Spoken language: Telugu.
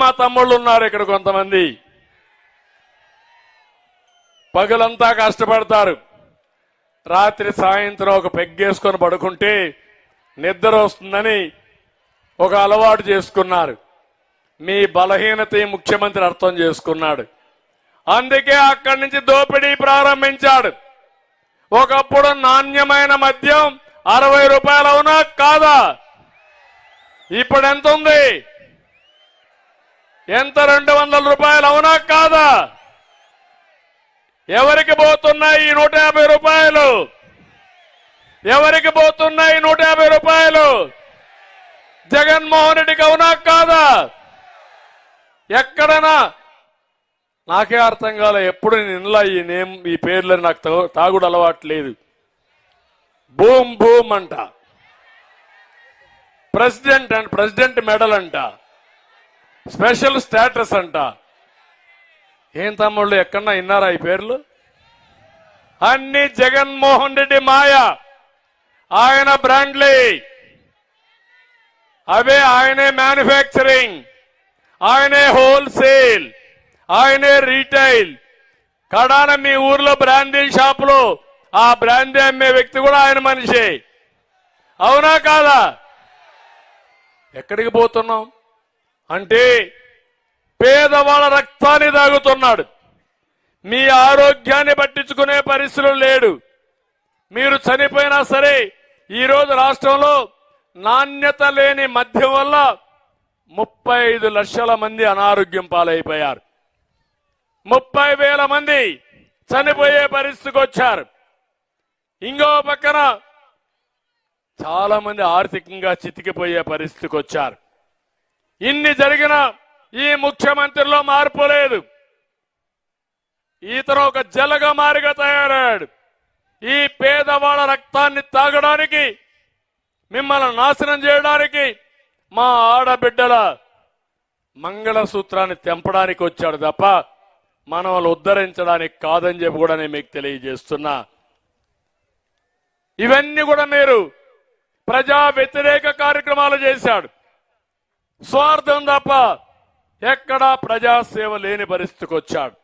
మా తమ్ముళ్ళు ఉన్నారు ఇక్కడ కొంతమంది. పగలంతా కష్టపడతారు. రాత్రి సాయంత్రం ఒక పెగ్గేసుకొని పడుకుంటే నిద్ర వస్తుందని ఒక అలవాటు చేసుకున్నారు. మీ బలహీనత ముఖ్యమంత్రి అర్థం చేసుకున్నాడు. అందుకే అక్కడి నుంచి దోపిడీ ప్రారంభించాడు. ఒకప్పుడు నాణ్యమైన మద్యం అరవై రూపాయలు అవునా కాదా? ఇప్పుడు ఎంత ఉంది? ఎంత రెండు వందల రూపాయలు అవునా కాదా? ఎవరికి పోతున్నాయి ఈ నూట యాభై రూపాయలు? ఎవరికి పోతున్నాయి నూట యాభై రూపాయలు? జగన్మోహన్ రెడ్డికి అవునా కాదా? ఎక్కడనా? నాకే అర్థం కాలే ఎప్పుడు నేను ఇంట్లో ఈ నేమ్ ఈ పేర్లని నాకు తాగుడు అలవాటు లేదు. బూమ్ బూమ్ అంట. ప్రెసిడెంట్ అండ్ ప్రెసిడెంట్ మెడల్ అంట. స్పెషల్ స్టేటస్ అంట. ఏం తమ్ముళ్ళు ఎక్కడన్నా విన్నారా ఈ పేర్లు? అన్ని జగన్మోహన్ రెడ్డి మాయ. ఆయన బ్రాండ్లీ. అవే ఆయనే మ్యానుఫ్యాక్చరింగ్. ఆయనే హోల్సేల్. ఆయనే రీటైల్. కడాన మీ ఊర్లో బ్రాందీ షాపులో ఆ బ్రాందీ అమ్మే వ్యక్తి కూడా ఆయన మనిషే. అవునా కాదా? ఎక్కడికి పోతున్నాం? అంటే పేదవాళ్ళ రక్తాన్ని తాగుతున్నాడు. మీ ఆరోగ్యాన్ని పట్టించుకునే పరిస్థితులు లేడు. మీరు చనిపోయినా సరే ఈరోజు రాష్ట్రంలో నాణ్యత లేని మద్యం వల్ల ముప్పై ఐదు లక్షల మంది అనారోగ్యం పాలైపోయారు. ముప్పై వేల మంది చనిపోయే పరిస్థితికి వచ్చారు. ఇంకో పక్కన చాలా మంది ఆర్థికంగా చితికిపోయే పరిస్థితికి వచ్చారు. ఇన్ని జరిగిన ఈ ముఖ్యమంత్రిలో మార్పు లేదు. ఈతను ఒక జలగా మారిగా తయారయ్యాడు ఈ పేదవాళ్ళ రక్తాన్ని తాగడానికి మిమ్మల్ని నాశనం చేయడానికి మా ఆడబిడ్డల మంగళసూత్రాన్ని తెంపడానికి వచ్చాడు తప్ప మనల్ని ఉద్ధరించడానికి కాదని చెప్పి కూడా నేను మీకు తెలియజేస్తున్నా. ఇవన్నీ కూడా మీరు ప్రజా వ్యతిరేక కార్యక్రమాలు చేశాడు. స్వార్థం తప్ప ఎక్కడా ప్రజాసేవ లేని పరిస్థితికి వచ్చాడు.